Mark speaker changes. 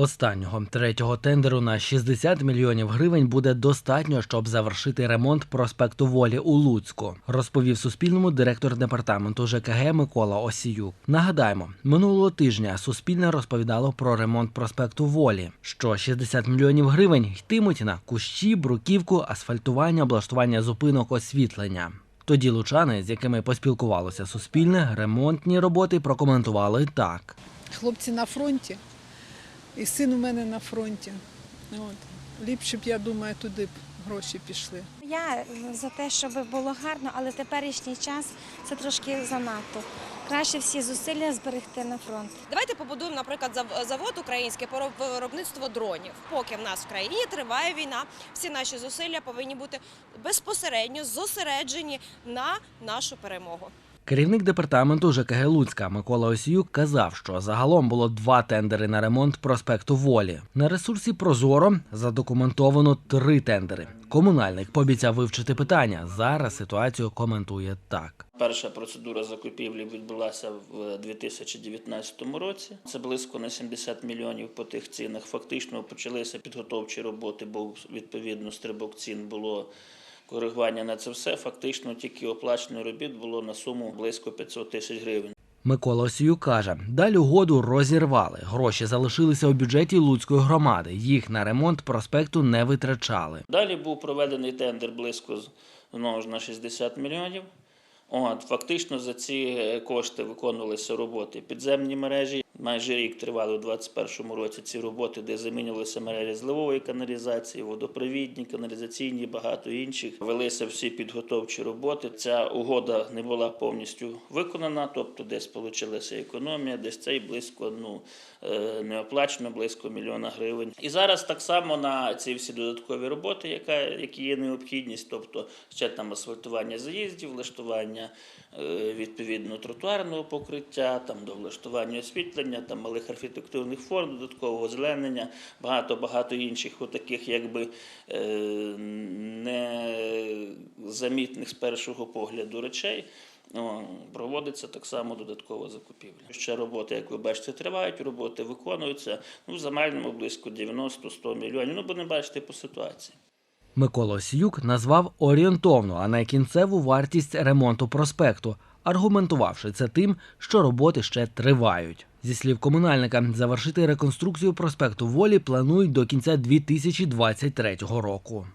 Speaker 1: Останнього третього тендеру на 60 мільйонів гривень буде достатньо, щоб завершити ремонт проспекту Волі у Луцьку, розповів Суспільному директор департаменту ЖКГ Микола Осіюк. Нагадаємо, минулого тижня Суспільне розповідало про ремонт проспекту Волі, що 60 мільйонів гривень йтимуть на кущі, бруківку, асфальтування, облаштування зупинок, освітлення. Тоді лучани, з якими поспілкувалося Суспільне, ремонтні роботи прокоментували так.
Speaker 2: Хлопці на фронті, і син у мене на фронті. От. Ліпше б, я думаю, туди б гроші пішли.
Speaker 3: Я за те, щоб було гарно, але теперішній час це трошки занадто. Краще всі зусилля зберегти на фронт.
Speaker 4: Давайте побудуємо, наприклад, завод український по виробництву дронів. Поки в нас в країні триває війна, всі наші зусилля повинні бути безпосередньо зосереджені на нашу перемогу.
Speaker 1: Керівник департаменту ЖКГ Луцька Микола Осіюк казав, що загалом було два тендери на ремонт проспекту Волі. На ресурсі Прозоро задокументовано три тендери. Комунальник пообіцяв вивчити питання. Зараз ситуацію коментує так.
Speaker 5: Перша процедура закупівлі відбулася в 2019 році. Це близько на 70 мільйонів по тих цінах. Фактично почалися підготовчі роботи, бо відповідно стрибок цін було коригування на це все. Фактично тільки оплачено робіт було на суму близько 500 тисяч гривень.
Speaker 1: Микола Осіюк каже, далі угоду розірвали. Гроші залишилися у бюджеті Луцької громади. Їх на ремонт проспекту не витрачали.
Speaker 5: Далі був проведений тендер близько знову ж на 60 мільйонів. От, фактично за ці е, кошти виконувалися роботи підземні мережі. Майже рік тривали у 2021 році ці роботи, де замінювалися мережі зливової каналізації, водопровідні, каналізаційні, багато інших. Велися всі підготовчі роботи. Ця угода не була повністю виконана, тобто десь вийшла економія, десь цей близько ну, е, не оплачено, близько мільйона гривень. І зараз так само на ці всі додаткові роботи, яка, які є необхідність, тобто ще там асфальтування заїздів, влаштування е, відповідно тротуарного покриття, там до влаштування освітлення, там малих архітектурних форм, додаткового озеленення, багато багато інших отаких, якби е, незамітних з першого погляду речей. Проводиться так само додаткова закупівля. Ще роботи, як ви бачите, тривають, роботи виконуються. Ну, в загальному близько 90-100 мільйонів. Ну, будемо бачити по ситуації.
Speaker 1: Микола Осіюк назвав орієнтовну, а не кінцеву вартість ремонту проспекту, аргументувавши це тим, що роботи ще тривають. Зі слів комунальника, завершити реконструкцію проспекту Волі планують до кінця 2023 року.